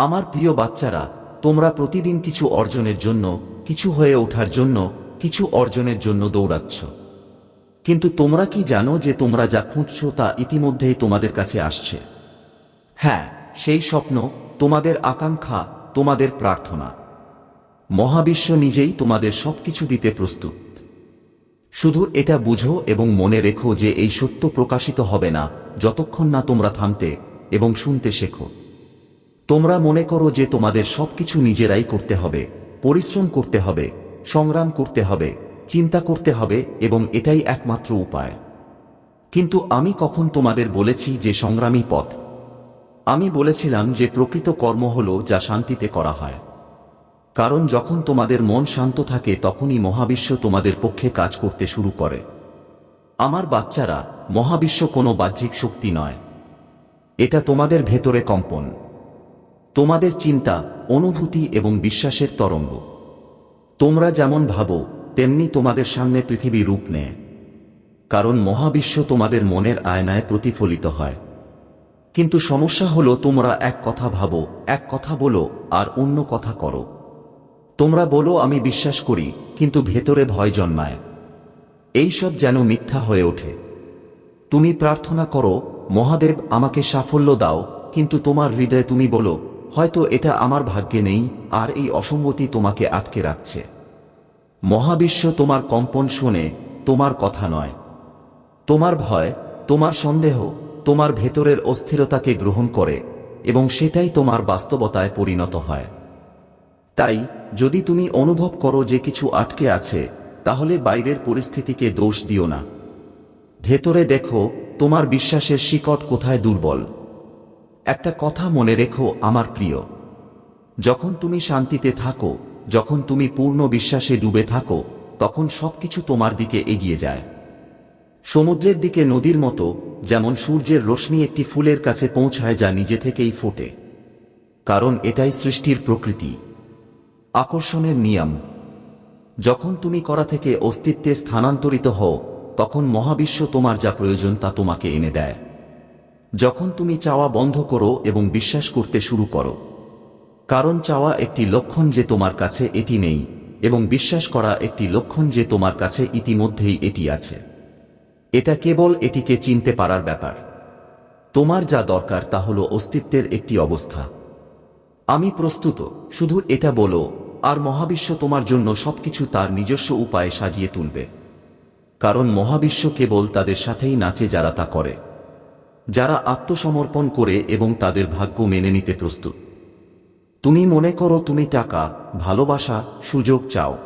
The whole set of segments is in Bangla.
আমার প্রিয় বাচ্চারা, তোমরা প্রতিদিন কিছু অর্জনের জন্য, কিছু হয়ে ওঠার জন্য, কিছু অর্জনের জন্য দৌড়াচ্ছ। কিন্তু তোমরা কি জানো যে তোমরা যা খুঁজছ তা ইতিমধ্যেই তোমাদের কাছে আসছে? হ্যাঁ সেই স্বপ্ন, তোমাদের আকাঙ্ক্ষা, তোমাদের প্রার্থনা। মহাবিশ্ব নিজেই তোমাদের সবকিছু দিতে প্রস্তুত। শুধু এটা বুঝো এবং মনে রেখো যে এই সত্য প্রকাশিত হবে না, যতক্ষণ না তোমরা থামতে এবং শুনতে শেখো। তোমরা মনে করো যে তোমাদের সবকিছু নিজেরাই করতে হবে, পরিশ্রম করতে হবে, সংগ্রাম করতে হবে, চিন্তা করতে হবে এবং এটাই একমাত্র উপায়। কিন্তু আমি কখন তোমাদের বলেছি যে সংগ্রামী পথ? আমি বলেছিলাম যে প্রকৃত কর্ম হল যা শান্তিতে করা হয়। কারণ যখন তোমাদের মন শান্ত থাকে তখনই মহাবিশ্ব তোমাদের পক্ষে কাজ করতে শুরু করে। আমার বাচ্চারা, মহাবিশ্ব কোনো বাহ্যিক শক্তি নয়। এটা তোমাদের ভেতরে কম্পন। তোমাদের চিন্তা, অনুভূতি এবং বিশ্বাসের তরঙ্গ। তোমরা যেমন ভাবো, তেমনি তোমাদের সামনে পৃথিবী রূপ নেয়। কারণ মহাবিশ্ব তোমাদের মনের আয়নায় প্রতিফলিত হয়। কিন্তু সমস্যা হলো তোমরা এক কথা ভাবো, এক কথা বলো, আর অন্য কথা করো। তোমরা বলো, আমি বিশ্বাস করি, কিন্তু ভেতরে ভয় জন্মায়। এইসব যেন মিথ্যা হয়ে ওঠে। তুমি প্রার্থনা করো, মহাদেব আমাকে সাফল্য দাও, কিন্তু তোমার হৃদয়ে তুমি বলো হয়তো এটা আমার ভাগ্যে নেই, আর এই অসঙ্গতি তোমাকে আটকে রাখছে। মহাবিশ্ব তোমার কম্পন শুনে তোমার কথা নয়। তোমার ভয়, তোমার সন্দেহ, তোমার ভেতরের অস্থিরতাকে গ্রহণ করে, এবং সেটাই তোমার বাস্তবতায় পরিণত হয়। তাই, যদি তুমি অনুভব করো যে কিছু আটকে আছে, তাহলে বাইরের পরিস্থিতিকে দোষ দিও না। ভেতরে দেখো, তোমার বিশ্বাসের শিকট কোথায় দুর্বল। একটা কথা মনে রেখো, আমার প্রিয়। যখন তুমি শান্তিতে থাকো, যখন তুমি পূর্ণ বিশ্বাসে ডুবে থাকো, তখন সবকিছু তোমার দিকে এগিয়ে যায়। সমুদ্রের দিকে নদীর মতো, যেমন সূর্যের রশ্মি একটি ফুলের কাছে পৌঁছায় যা নিজে থেকেই ফোটে। কারণ এটাই সৃষ্টির প্রকৃতি। আকর্ষণের নিয়ম। যখন তুমি করা থেকে অস্তিত্বে স্থানান্তরিত হও, তখন মহাবিশ্ব তোমার যা প্রয়োজন তা তোমাকে এনে দেয়। যখন তুমি চাওয়া বন্ধ করো এবং বিশ্বাস করতে শুরু করো। কারণ চাওয়া একটি লক্ষণ যে তোমার কাছে এটি নেই, এবং বিশ্বাস করা একটি লক্ষণ যে তোমার কাছে ইতিমধ্যেই এটি আছে। এটা কেবল এটিকে চিনতে পারার ব্যাপার। তোমার যা দরকার তা হল অস্তিত্বের একটি অবস্থা। আমি প্রস্তুত, শুধু এটা বলো, আর মহাবিশ্ব তোমার জন্য সবকিছু তার নিজস্ব উপায়ে সাজিয়ে তুলবে। কারণ মহাবিশ্ব কেবল তাদের সাথেই নাচে যারা তা করে। যারা আত্মসমর্পণ করে এবং তাদের ভাগ্য মেনে নিতে প্রস্তুত। তুমি মনে করো তুমি টাকা, ভালোবাসা, সুযোগ চাও।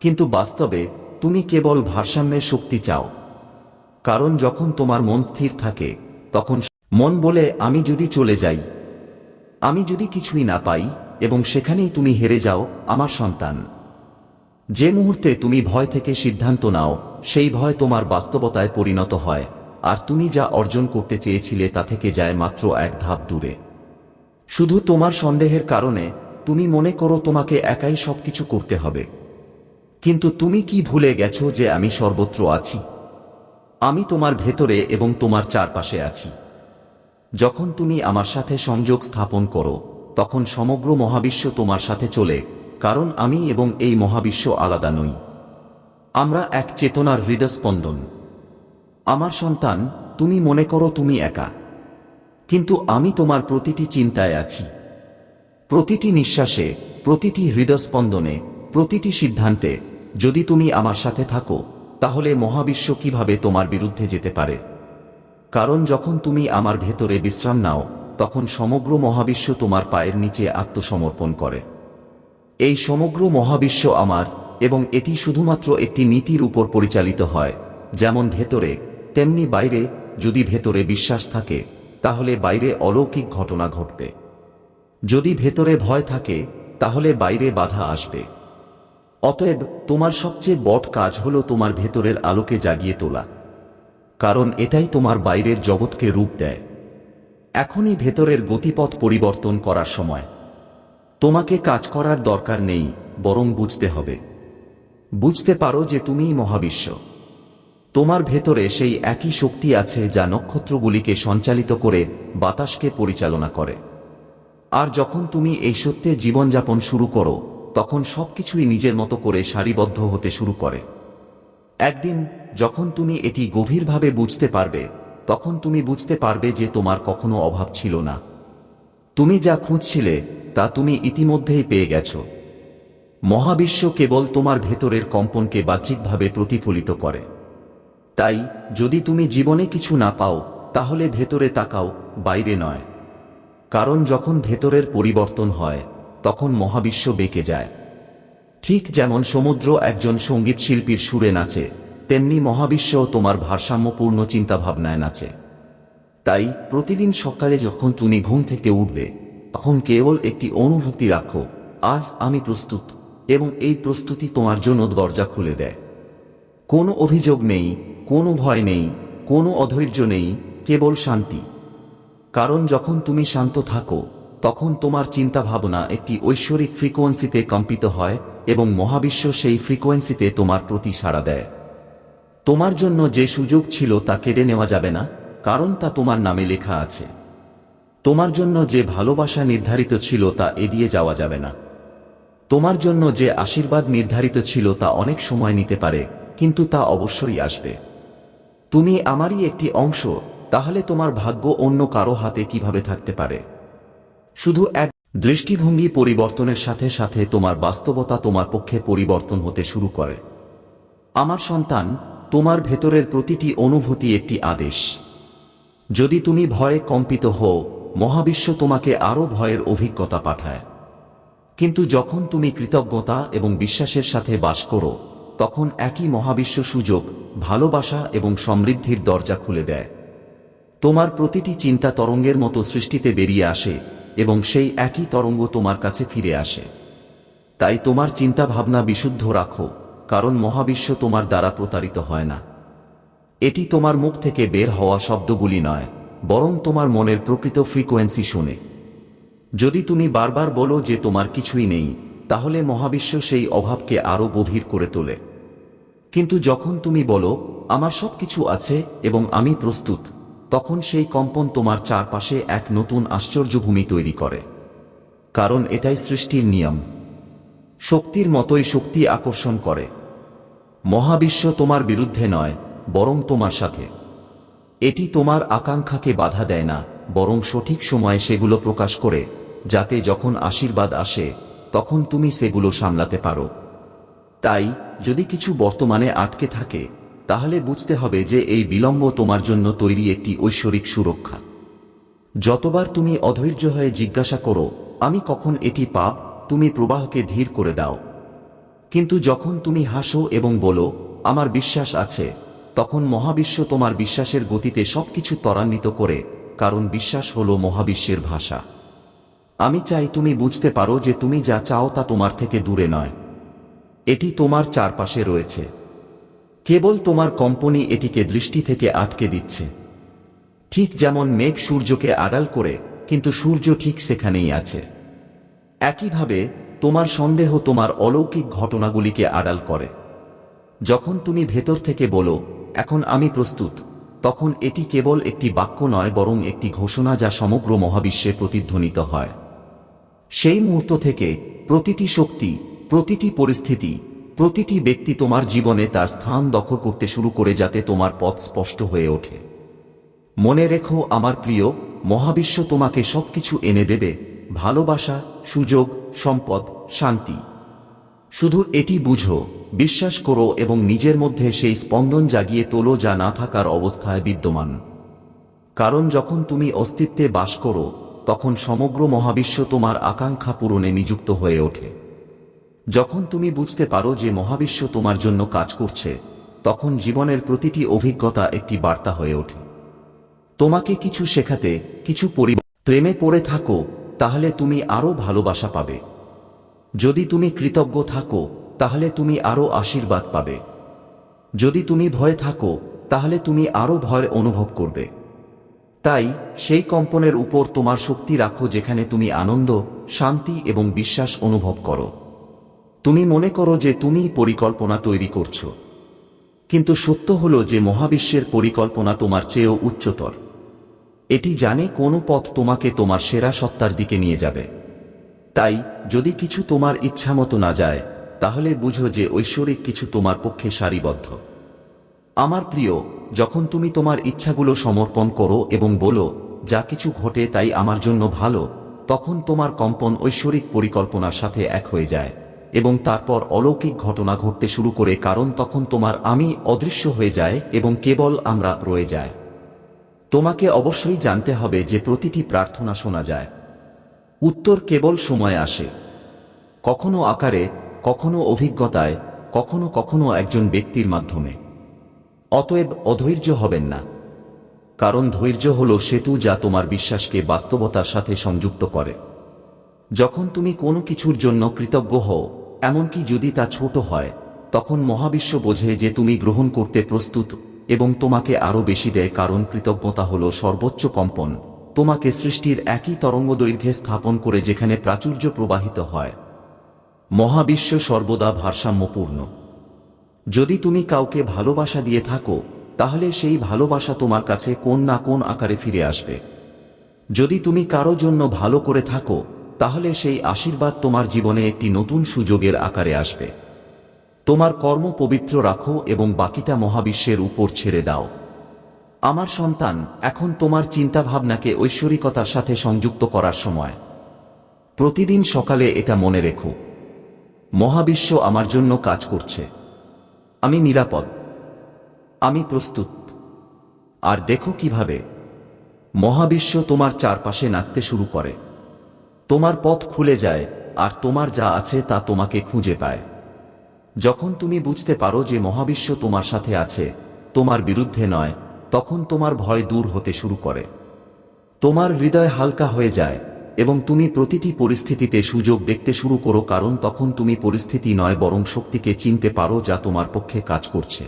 কিন্তু বাস্তবে, তুমি কেবল ভারসাম্যের শক্তি চাও। কারণ যখন তোমার মন স্থির থাকে, তখন মন বলে, আমি যদি চলে যাই, আমি যদি কিছুই না পাই, এবং সেখানেই তুমি হেরে যাও, আমার সন্তান। যে মুহূর্তে তুমি ভয় থেকে সিদ্ধান্ত নাও, সেই ভয় তোমার বাস্তবতায় পরিণত হয়। আর তুমি যা অর্জন করতে চেয়েছিলে তা থেকে যায় মাত্র এক ধাপ দূরে। শুধু তোমার সন্দেহের কারণে তুমি মনে করো তোমাকে একাই সবকিছু করতে হবে। কিন্তু তুমি কি ভুলে গেছো যে আমি সর্বত্র আছি? আমি তোমার ভেতরে এবং তোমার চারপাশে আছি। যখন তুমি আমার সাথে সংযোগ স্থাপন করো, তখন সমগ্র মহাবিশ্ব তোমার সাথে চলে, কারণ আমি এবং এই মহাবিশ্ব আলাদা নই। আমরা এক চেতনার হৃদস্পন্দন। আমার সন্তান, তুমি মনে করো তুমি একা। কিন্তু আমি তোমার প্রতিটি চিন্তায় আছি। প্রতিটি নিঃশ্বাসে, প্রতিটি হৃদস্পন্দনে, প্রতিটি সিদ্ধান্তে, যদি তুমি আমার সাথে থাকো, তাহলে মহাবিশ্ব কীভাবে তোমার বিরুদ্ধে যেতে পারে? কারণ যখন তুমি আমার ভেতরে বিশ্রাম নাও, তখন সমগ্র মহাবিশ্ব তোমার পায়ের নিচে আত্মসমর্পণ করে। এই সমগ্র মহাবিশ্ব আমার, এবং এটি শুধুমাত্র একটি নীতির উপর পরিচালিত হয়, যেমন ভেতরে তেমনি বাইরে যদি ভেতরে বিশ্বাস থাকে, তাহলে বাইরে অলৌকিক ঘটনা ঘটবে। যদি ভেতরে ভয় থাকে, তাহলে বাইরে বাধা আসবে। অতএব তোমার সবচেয়ে বট কাজ হলো তোমার ভেতরের আলোকে জাগিয়ে তোলা। কারণ এটাই তোমার বাইরের জগৎকে রূপ দেয়। এখনই ভেতরের গতিপথ পরিবর্তন করার সময়। তোমাকে কাজ করার দরকার নেই, বরং বুঝতে হবে। বুঝতে পারো যে তুমিই মহাবিশ্ব। তোমার ভেতরে সেই একই শক্তি আছে যা নক্ষত্রগুলিকে সঞ্চালিত করে বাতাসকে পরিচালনা করে। আর যখন তুমি এই সত্যে জীবনযাপন শুরু করো, তখন সবকিছুই নিজের মতো করে সারিবদ্ধ হতে শুরু করে। একদিন, যখন তুমি এটি গভীরভাবে বুঝতে পারবে, তখন তুমি বুঝতে পারবে যে তোমার কখনো অভাব ছিল না। তুমি যা খুঁজছিলে, তা তুমি ইতিমধ্যেই পেয়ে গেছ। মহাবিশ্ব কেবল তোমার ভেতরের কম্পনকে বাহ্যিকভাবে প্রতিফলিত করে। তাই, যদি তুমি জীবনে কিছু না পাও, তাহলে ভেতরে তাকাও, বাইরে নয়। কারণ যখন ভেতরের পরিবর্তন হয়, তখন মহাবিশ্ব বেঁকে যায়। ঠিক যেমন সমুদ্র একজন সংগীত শিল্পীর সুরে নাচে, তেমনি মহাবিশ্ব তোমার ভারসাম্যপূর্ণ চিন্তাভাবনায় নাচে। তাই, প্রতিদিন সকালে যখন তুমি ঘুম থেকে উঠবে, তখন কেবল একটি অনুভূতি রাখো, আজ আমি প্রস্তুত, এবং এই প্রস্তুতি তোমার জন্য দরজা খুলে দেয়। কোনো অভিযোগ নেই কোনো ভয় নেই, কোনো অধৈর্য নেই, কেবল শান্তি। কারণ যখন তুমি শান্ত থাকো, তখন তোমার চিন্তা ভাবনা একটি ঐশ্বরিক ফ্রিকোয়েন্সিতে কম্পিত হয় এবং মহাবিশ্ব সেই ফ্রিকোয়েন্সিতে তোমার প্রতি সাড়া দেয়। তোমার জন্য যে সুযোগ ছিল তা কেড়ে নেওয়া যাবে না, কারণ তা তোমার নামে লেখা আছে। তোমার জন্য যে ভালোবাসা নির্ধারিত ছিল তা এড়িয়ে যাওয়া যাবে না। তোমার জন্য যে আশীর্বাদ নির্ধারিত ছিল তা অনেক সময় নিতে পারে, কিন্তু তা অবশ্যই আসবে। তুমি আমারই একটি অংশ, তাহলে তোমার ভাগ্য অন্য কারও হাতে কীভাবে থাকতে পারে? শুধু এক দৃষ্টিভঙ্গি পরিবর্তনের সাথে সাথে তোমার বাস্তবতা তোমার পক্ষে পরিবর্তন হতে শুরু করে। আমার সন্তান, তোমার ভেতরের প্রতিটি অনুভূতি একটি আদেশ। যদি তুমি ভয়ে কম্পিত হও, মহাবিশ্ব তোমাকে আরও ভয়ের অভিজ্ঞতা পাঠায়। কিন্তু যখন তুমি কৃতজ্ঞতা এবং বিশ্বাসের সাথে বাস করো তখন একই মহাবিশ্ব সুযোগ, ভালোবাসা এবং সমৃদ্ধির দরজা খুলে দেয়। তোমার প্রতিটি চিন্তা তরঙ্গের মতো সৃষ্টিতে বেরিয়ে আসে এবং সেই একই তরঙ্গ তোমার কাছে ফিরে আসে। তাই তোমার চিন্তা ভাবনা বিশুদ্ধ রাখো, কারণ মহাবিশ্ব তোমার দ্বারা প্রতারিত হয় না। এটি তোমার মুখ থেকে বের হওয়া শব্দগুলি নয়, বরং তোমার মনের প্রকৃত ফ্রিকোয়েন্সি শুনে। যদি তুমি বারবার বলো যে তোমার কিছুই নেই তাহলে মহাবিশ্ব সেই অভাবকে আরও গভীর করে তোলে। কিন্তু যখন তুমি বলো, আমার সব কিছু আছে এবং আমি প্রস্তুত, তখন সেই কম্পন তোমার চারপাশে এক নতুন আশ্চর্যভূমি তৈরি করে। কারণ এটাই সৃষ্টির নিয়ম। শক্তির মতোই শক্তি আকর্ষণ করে। মহাবিশ্ব তোমার বিরুদ্ধে নয়, বরং তোমার সাথে। এটি তোমার আকাঙ্ক্ষাকে বাধা দেয় না, বরং সঠিক সময়ে সেগুলো প্রকাশ করে, যাতে যখন আশীর্বাদ আসে তখন তুমি সেগুলো সামলাতে পারো। তাই, যদি কিছু বর্তমানে আটকে থাকে, তাহলে বুঝতে হবে যে এই বিলম্ব তোমার জন্য তৈরি একটি ঐশ্বরিক সুরক্ষা। যতবার তুমি অধৈর্য হয়ে জিজ্ঞাসা করো, আমি কখন এটি পাপ? তুমি প্রবাহকে ধীর করে দাও। কিন্তু যখন তুমি হাসো এবং বলো, আমার বিশ্বাস আছে, তখন মহাবিশ্ব তোমার বিশ্বাসের গতিতে সবকিছু ত্বরান্বিত করে, কারণ বিশ্বাস হলো মহাবিশ্বের ভাষা। আমি চাই তুমি বুঝতে পারো যে তুমি যা চাও তা তোমার থেকে দূরে নয়। এটি তোমার চারপাশে রয়েছে। কেবল তোমার কম্পনি এটিকে দৃষ্টি থেকে আটকে দিচ্ছে। ঠিক যেমন মেঘ সূর্যকে আড়াল করে, কিন্তু সূর্য ঠিক সেখানেই আছে। একইভাবে, তোমার সন্দেহ তোমার অলৌকিক ঘটনাগুলিকে আড়াল করে। যখন তুমি ভেতর থেকে বলো, এখন আমি প্রস্তুত, তখন এটি কেবল একটি বাক্য নয়, বরং একটি ঘোষণা যা সমগ্র মহাবিশ্বে প্রতিধ্বনিত হয়। সেই মুহূর্ত থেকে প্রতিটি শক্তি, প্রতিটি পরিস্থিতি, প্রতিটি ব্যক্তি তোমার জীবনে তার স্থান দখল করতে শুরু করে যাতে তোমার পথ স্পষ্ট হয়ে ওঠে। মনে রেখো, আমার প্রিয়, মহাবিশ্ব তোমাকে সবকিছু এনে দেবে, ভালোবাসা, সুযোগ, সম্পদ, শান্তি। শুধু এটি বুঝো, বিশ্বাস করো এবং নিজের মধ্যে সেই স্পন্দন জাগিয়ে তোলো যা না থাকার অবস্থায় বিদ্যমান। কারণ যখন তুমি অস্তিত্বে বাস করো তখন সমগ্র মহাবিশ্ব তোমার আকাঙ্ক্ষা পূরণে নিযুক্ত হয়ে ওঠে। যখন তুমি বুঝতে পারো যে মহাবিশ্ব তোমার জন্য কাজ করছে, তখন জীবনের প্রতিটি অভিজ্ঞতা একটি বার্তা হয়ে ওঠে। তোমাকে কিছু শেখাতে, কিছু পরিবার প্রেমে পড়ে থাকো, তাহলে তুমি আরও ভালোবাসা পাবে। যদি তুমি কৃতজ্ঞ থাকো, তাহলে তুমি আরও আশীর্বাদ পাবে। যদি তুমি ভয়ে থাকো, তাহলে তুমি আরও ভয় অনুভব করবে। তাই, সেই কম্পনের উপর তোমার শক্তি রাখো যেখানে তুমি আনন্দ, শান্তি এবং বিশ্বাস অনুভব করো। তুমি মনে করো যে তুমি পরিকল্পনা তৈরি করছ। কিন্তু সত্য হল যে মহাবিশ্বের পরিকল্পনা তোমার চেয়েও উচ্চতর। এটি জানে কোন পথ তোমাকে তোমার সেরা সত্তার দিকে নিয়ে যাবে। তাই, যদি কিছু তোমার ইচ্ছামতো না যায়, তাহলে বুঝো যে ঐশ্বরিক কিছু তোমার পক্ষে সারিবদ্ধ। আমার প্রিয়, যখন তুমি তোমার ইচ্ছাগুলো সমর্পণ করো এবং বলো, যা কিছু ঘটে তাই আমার জন্য ভালো, তখন তোমার কম্পন ঐশ্বরিক পরিকল্পনার সাথে এক হয়ে যায় এবং তারপর অলৌকিক ঘটনা ঘটতে শুরু করে কারণ তখন তোমার আমি অদৃশ্য হয়ে যায় এবং কেবল আমরা রয়ে যায়। তোমাকে অবশ্যই জানতে হবে যে প্রতিটি প্রার্থনা শোনা যায়। উত্তর কেবল সময় আসে। কখনো আকারে, কখনো অভিজ্ঞতায়, কখনো কখনো একজন ব্যক্তির মাধ্যমে। অতএব অধৈর্য হবেন না। কারণ ধৈর্য হল সেতু যা তোমার বিশ্বাসকে বাস্তবতার সাথে সংযুক্ত করে। যখন তুমি কোনো কিছুর জন্য কৃতজ্ঞ হও, এমনকি যদি তা ছোট হয়, তখন মহাবিশ্ব বোঝে যে তুমি গ্রহণ করতে প্রস্তুত এবং তোমাকে আরও বেশি দেয় কারণ কৃতজ্ঞতা হল সর্বোচ্চ কম্পন। তোমাকে সৃষ্টির একই তরঙ্গ দৈর্ঘ্যে স্থাপন করে যেখানে প্রাচুর্য প্রবাহিত হয়। মহাবিশ্ব সর্বদা ভারসাম্যপূর্ণ। যদি তুমি কাউকে ভালোবাসা দিয়ে থাকো, তাহলে সেই ভালোবাসা তোমার কাছে কোন না কোন আকারে ফিরে আসবে। যদি তুমি কারও জন্য ভালো করে থাকো, তাহলে সেই আশীর্বাদ তোমার জীবনে একটি নতুন সুযোগের আকারে আসবে। তোমার কর্ম পবিত্র রাখো এবং বাকিটা মহাবিশ্বের উপর ছেড়ে দাও। আমার সন্তান, এখন তোমার চিন্তাভাবনাকে ঐশ্বরিকতার সাথে সংযুক্ত করার সময়। প্রতিদিন সকালে এটা মনে রেখো। মহাবিশ্ব আমার জন্য কাজ করছে। আমি নিরাপদ। আমি প্রস্তুত। আর দেখো কীভাবে। মহাবিশ্ব তোমার চারপাশে নাচতে শুরু করে। তোমার পথ খুলে যায়, আর তোমার যা আছে তা তোমাকে খুঁজে পায়। যখন তুমি বুঝতে পারো যে মহাবিশ্ব তোমার সাথে আছে, তোমার বিরুদ্ধে নয়, তখন তোমার ভয় দূর হতে শুরু করে। তোমার হৃদয় হালকা হয়ে যায় এবং তুমি প্রতিটি পরিস্থিতিতে সুযোগ দেখতে শুরু করো, কারণ তখন তুমি পরিস্থিতি নয়, বরং শক্তিকে চিনতে পারো যা তোমার পক্ষে কাজ করছে।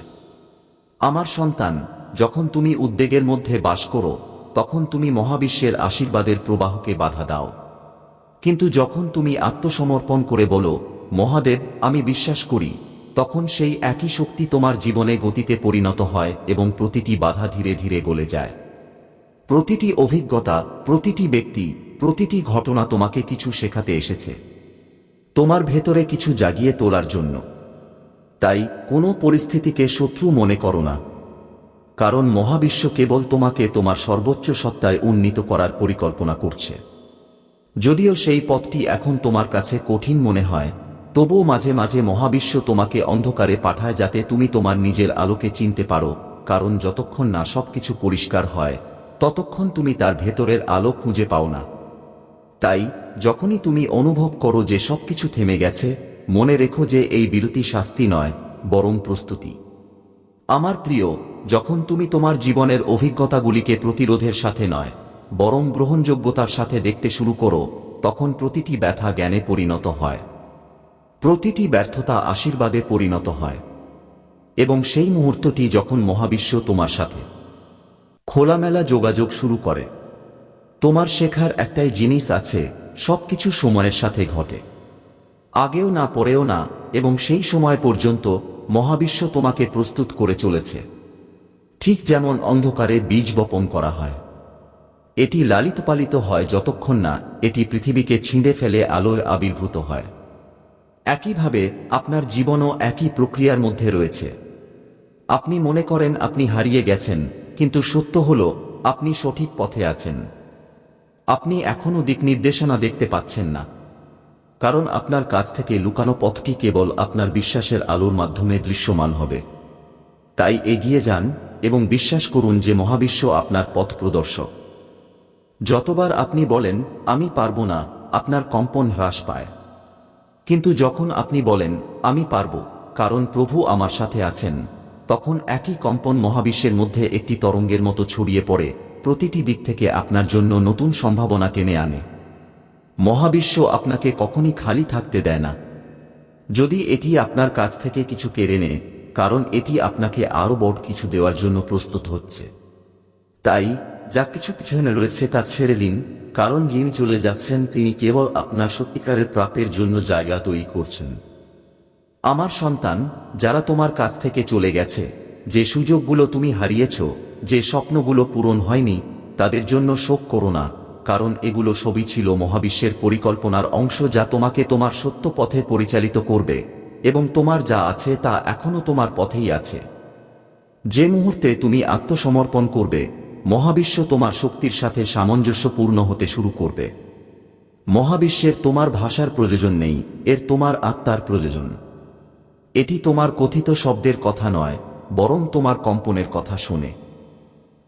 আমার সন্তান, যখন তুমি উদ্বেগের মধ্যে বাস করো, তখন তুমি মহাবিশ্বের আশীর্বাদের প্রবাহকে বাধা দাও। কিন্তু যখন তুমি আত্মসমর্পণ করে বলো, মহাদেব, আমি বিশ্বাস করি, তখন সেই একই শক্তি তোমার জীবনে গতিতে পরিণত হয় এবং প্রতিটি বাধা ধীরে ধীরে গলে যায়। প্রতিটি অভিজ্ঞতা, প্রতিটি ব্যক্তি প্রতিটি ঘটনা তোমাকে কিছু শেখাতে এসেছে। তোমার ভেতরে কিছু জাগিয়ে তোলার জন্য। তাই কোনো পরিস্থিতিকে শত্রু মনে করো না। কারণ মহাবিশ্ব কেবল তোমাকে তোমার সর্বোচ্চ সত্তায় উন্নীত করার পরিকল্পনা করছে। যদিও সেই পথটি এখন তোমার কাছে কঠিন মনে হয়, তবুও মাঝে মাঝে মহাবিশ্ব তোমাকে অন্ধকারে পাঠায় যাতে তুমি তোমার নিজের আলোকে চিনতে পারো, কারণ যতক্ষণ না সবকিছু পরিষ্কার হয়, ততক্ষণ তুমি তার ভেতরের আলো খুঁজে পাও না। তাই, যখনই তুমি অনুভব করো যে সবকিছু থেমে গেছে, মনে রেখো যে এই বিরতি শাস্তি নয়, বরং প্রস্তুতি। আমার প্রিয়, যখন তুমি তোমার জীবনের অভিজ্ঞতাগুলিকে প্রতিরোধের সাথে নয়, বরং গ্রহণযোগ্যতার সাথে দেখতে শুরু করো, তখন প্রতিটি ব্যথা জ্ঞানে পরিণত হয়। প্রতিটি ব্যর্থতা আশীর্বাদে পরিণত হয়। এবং সেই মুহূর্তটি যখন মহাবিশ্ব তোমার সাথে। খোলামেলা যোগাযোগ শুরু করে। তোমার শেখার একটাই জিনিস আছে, সবকিছু সময়ের সাথে ঘটে। আগেও না, পরেও না, এবং সেই সময় পর্যন্ত মহাবিশ্ব তোমাকে প্রস্তুত করে চলেছে। ঠিক যেমন অন্ধকারে বীজ বপন করা হয়। এটি লালিত পালিত হয় যতক্ষণ না এটি পৃথিবীকে ছিঁড়ে ফেলে আলোয় আবির্ভূত হয়। একইভাবে, আপনার জীবনও একই প্রক্রিয়ার মধ্যে রয়েছে। আপনি মনে করেন আপনি হারিয়ে গেছেন, কিন্তু সত্য হল, আপনি সঠিক পথে আছেন। আপনি এখনও দিক নির্দেশনা দেখতে পাচ্ছেন না। কারণ আপনার কাছ থেকে লুকানো পথটি কেবল আপনার বিশ্বাসের আলোর মাধ্যমে দৃশ্যমান হবে। তাই এগিয়ে যান এবং বিশ্বাস করুন যে মহাবিশ্ব আপনার পথ প্রদর্শক। যতবার আপনি বলেন, আমি পারব না, আপনার কম্পন হ্রাস পায়। কিন্তু যখন আপনি বলেন, আমি পারব, কারণ প্রভু আমার সাথে আছেন, তখন একই কম্পন মহাবিশ্বের মধ্যে একটি তরঙ্গের মতো ছড়িয়ে পড়ে প্রতিটি দিক থেকে আপনার জন্য নতুন সম্ভাবনা টেনে আনে। মহাবিশ্ব আপনাকে কখনই খালি থাকতে দেয় না। যদি এটি আপনার কাছ থেকে কিছু কেড়ে নেয়, কারণ এটি আপনাকে আরও বড় কিছু দেওয়ার জন্য প্রস্তুত হচ্ছে। তাই, যা কিছু পিছনে রয়েছে তা ছেড়ে দিন, কারণ যিনি চলে যাচ্ছেন তিনি কেবল আপনার সত্যিকারের প্রাপের জন্য জায়গা তৈরি করছেন। আমার সন্তান, যারা তোমার কাছ থেকে চলে গেছে, যে সুযোগগুলো তুমি হারিয়েছ যে স্বপ্নগুলো পূরণ হয়নি, তাদের জন্য শোক করো না, কারণ এগুলো সবই ছিল মহাবিশ্বের পরিকল্পনার অংশ যা তোমাকে তোমার সত্য পথে পরিচালিত করবে, এবং তোমার যা আছে তা এখনও তোমার পথেই আছে। যে মুহূর্তে তুমি আত্মসমর্পণ করবে, মহাবিশ্ব তোমার শক্তির সাথে সামঞ্জস্যপূর্ণ হতে শুরু করবে। মহাবিশ্বের তোমার ভাষার প্রয়োজন নেই, এর তোমার আত্মার প্রয়োজন। এটি তোমার কথিত শব্দের কথা নয়, বরং তোমার কম্পনের কথা শোনে।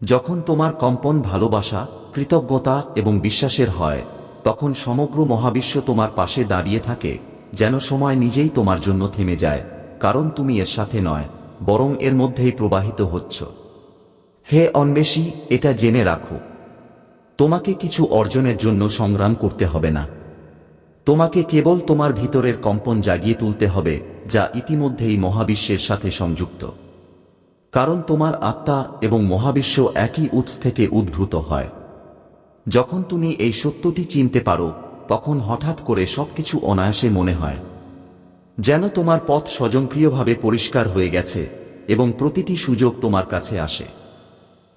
যখন তোমার কম্পন ভালোবাসা, কৃতজ্ঞতা এবং বিশ্বাসের হয়, তখন সমগ্র মহাবিশ্ব তোমার পাশে দাঁড়িয়ে থাকে, যেন সময় নিজেই তোমার জন্য থেমে যায়, কারণ তুমি এর সাথে নয়, বরং এর মধ্যেই প্রবাহিত হচ্ছ। হে অন্বেষী, এটা জেনে রাখো। তোমাকে কিছু অর্জনের জন্য সংগ্রাম করতে হবে না। তোমাকে কেবল তোমার ভিতরের কম্পন জাগিয়ে তুলতে হবে, যা ইতিমধ্যেই মহাবিশ্বের সাথে সংযুক্ত। কারণ তোমার আত্মা এবং মহাবিশ্ব একই উৎস থেকে উদ্ভূত হয়। যখন তুমি এই সত্যটি চিনতে পারো, তখন হঠাৎ করে সবকিছু অনায়াসে মনে হয়। যেন তোমার পথ স্বয়ংক্রিয়ভাবে পরিষ্কার হয়ে গেছে এবং প্রতিটি সুযোগ তোমার কাছে আসে।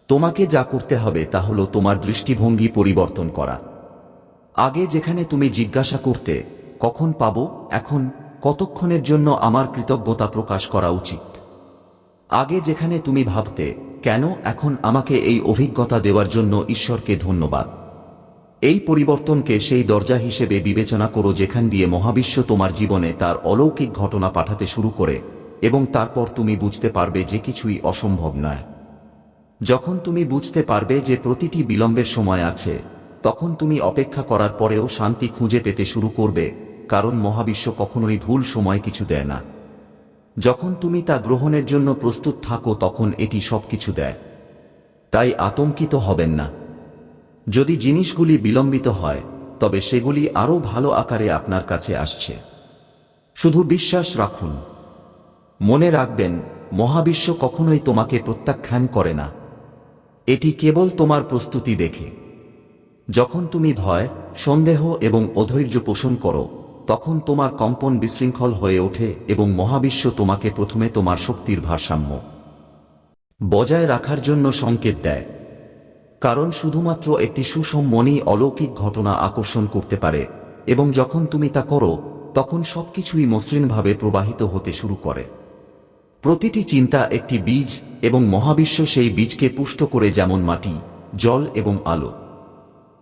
তোমাকে যা করতে হবে তা হল তোমার দৃষ্টিভঙ্গি পরিবর্তন করা। আগে যেখানে তুমি জিজ্ঞাসা করতে, কখন পাবো? এখন, কতক্ষণের জন্য আমার কৃতজ্ঞতা প্রকাশ করা উচিত? আগে যেখানে তুমি ভাবতে, কেন এখন আমাকে এই অভিজ্ঞতা দেওয়ার জন্য ঈশ্বরকে ধন্যবাদ। এই পরিবর্তনকে সেই দরজা হিসেবে বিবেচনা করো যেখান দিয়ে মহাবিশ্ব তোমার জীবনে তার অলৌকিক ঘটনা পাঠাতে শুরু করে এবং তারপর তুমি বুঝতে পারবে যে কিছুই অসম্ভব নয়। যখন তুমি বুঝতে পারবে যে প্রতিটি বিলম্বের সময় আছে, তখন তুমি অপেক্ষা করার পরেও শান্তি খুঁজে পেতে শুরু করবে, কারণ মহাবিশ্ব কখনোই ভুল সময় কিছু দেয় না। যখন তুমি তা গ্রহণের জন্য প্রস্তুত থাকো, তখন এটি সবকিছু দেয়। তাই আতঙ্কিত হবেন না। যদি জিনিসগুলি বিলম্বিত হয়, তবে সেগুলি আরও ভালো আকারে আপনার কাছে আসছে। শুধু বিশ্বাস রাখুন। মনে রাখবেন, মহাবিশ্ব কখনোই তোমাকে প্রত্যাখ্যান করে না। এটি কেবল তোমার প্রস্তুতি দেখে। যখন তুমি ভয়, সন্দেহ এবং অধৈর্য পোষণ করো তখন তোমার কম্পন বিশৃঙ্খল হয়ে ওঠে এবং মহাবিশ্ব তোমাকে প্রথমে তোমার শক্তির ভারসাম্য বজায় রাখার জন্য সংকেত দেয়। কারণ শুধুমাত্র একটি সুষম মনই অলৌকিক ঘটনা আকর্ষণ করতে পারে এবং যখন তুমি তা করো, তখন সবকিছুই মসৃণভাবে প্রবাহিত হতে শুরু করে। প্রতিটি চিন্তা একটি বীজ এবং মহাবিশ্ব সেই বীজকে পুষ্ট করে যেমন মাটি, জল এবং আলো।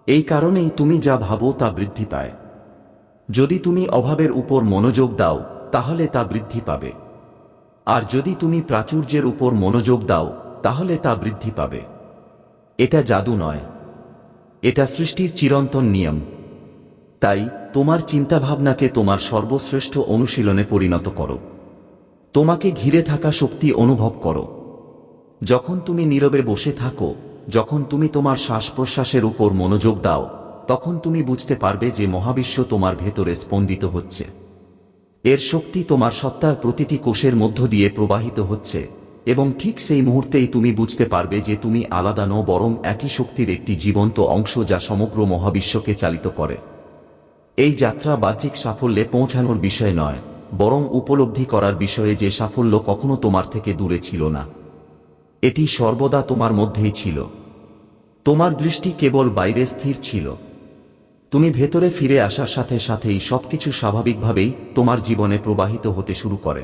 এই কারণেই তুমি যা ভাবো তা বৃদ্ধি পায়। যদি তুমি অভাবের উপর মনোযোগ দাও, তাহলে তা বৃদ্ধি পাবে। আর যদি তুমি প্রাচুর্যের উপর মনোযোগ দাও, তাহলে তা বৃদ্ধি পাবে। এটা জাদু নয়। এটা সৃষ্টির চিরন্তন নিয়ম। তাই, তোমার চিন্তাভাবনাকে তোমার সর্বশ্রেষ্ঠ অনুশীলনে পরিণত করো। তোমাকে ঘিরে থাকা শক্তি অনুভব করো। যখন তুমি নীরবে বসে থাকো, যখন তুমি তোমার শ্বাস প্রশ্বাসের উপর মনোযোগ দাও তখন তুমি বুঝতে পারবে যে মহাবিশ্ব তোমার ভেতরে স্পন্দিত হচ্ছে। এর শক্তি তোমার সত্তার প্রতিটি কোষের মধ্য দিয়ে প্রবাহিত হচ্ছে, এবং ঠিক সেই মুহূর্তেই তুমি বুঝতে পারবে যে তুমি আলাদা নও, বরং একই শক্তির একটি জীবন্ত অংশ যা সমগ্র মহাবিশ্বকে চালিত করে। এই যাত্রা বাহ্যিক সাফল্যে পৌঁছানোর বিষয় নয়, বরং উপলব্ধি করার বিষয়ে যে সাফল্য কখনো তোমার থেকে দূরে ছিল না। এটি সর্বদা তোমার মধ্যেই ছিল। তোমার দৃষ্টি কেবল বাইরে স্থির ছিল। তুমি ভেতরে ফিরে আসার সাথে সাথেই সবকিছু স্বাভাবিকভাবেই তোমার জীবনে প্রবাহিত হতে শুরু করে।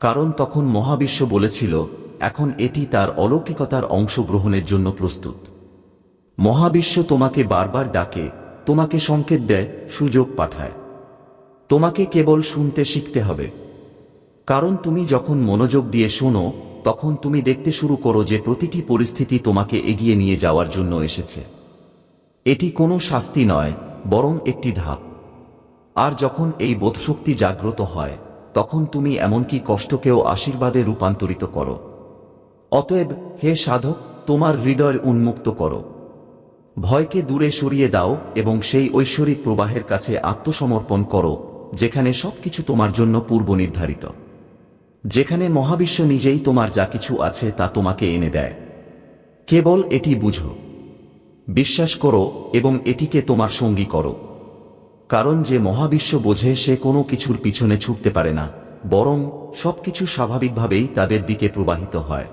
কারণ তখন মহাবিশ্ব বলেছিল, এখন এটি তার অলৌকিকতার অংশগ্রহণের জন্য প্রস্তুত। মহাবিশ্ব তোমাকে বারবার ডাকে, তোমাকে সংকেত দেয়, সুযোগ পাঠায়। তোমাকে কেবল শুনতে শিখতে হবে। কারণ তুমি যখন মনোযোগ দিয়ে শোনো, তখন তুমি দেখতে শুরু করো যে প্রতিটি পরিস্থিতি তোমাকে এগিয়ে নিয়ে যাওয়ার জন্য এসেছে। এটি কোনো শাস্তি নয়, বরং একটি ধাপ। আর যখন এই বোধশক্তি জাগ্রত হয়, তখন তুমি এমনকি কষ্টকেও আশীর্বাদে রূপান্তরিত করো। অতএব, হে সাধক, তোমার হৃদয় উন্মুক্ত করো। ভয়কে দূরে সরিয়ে দাও এবং সেই ঐশ্বরিক প্রবাহের কাছে আত্মসমর্পণ করো, যেখানে সবকিছু তোমার জন্য পূর্ব নির্ধারিত যেখানে মহাবিশ্ব নিজেই তোমার যা কিছু আছে তা তোমাকে এনে দেয়। কেবল এটি বুঝো। বিশ্বাস করো এবং এটিকে তোমার সঙ্গী করো। কারণ যে মহাবিশ্ব বোঝে সে কোনো কিছুর পিছনে ছুটতে পারে না, বরং সবকিছু স্বাভাবিকভাবেই তাদের দিকে প্রবাহিত হয়।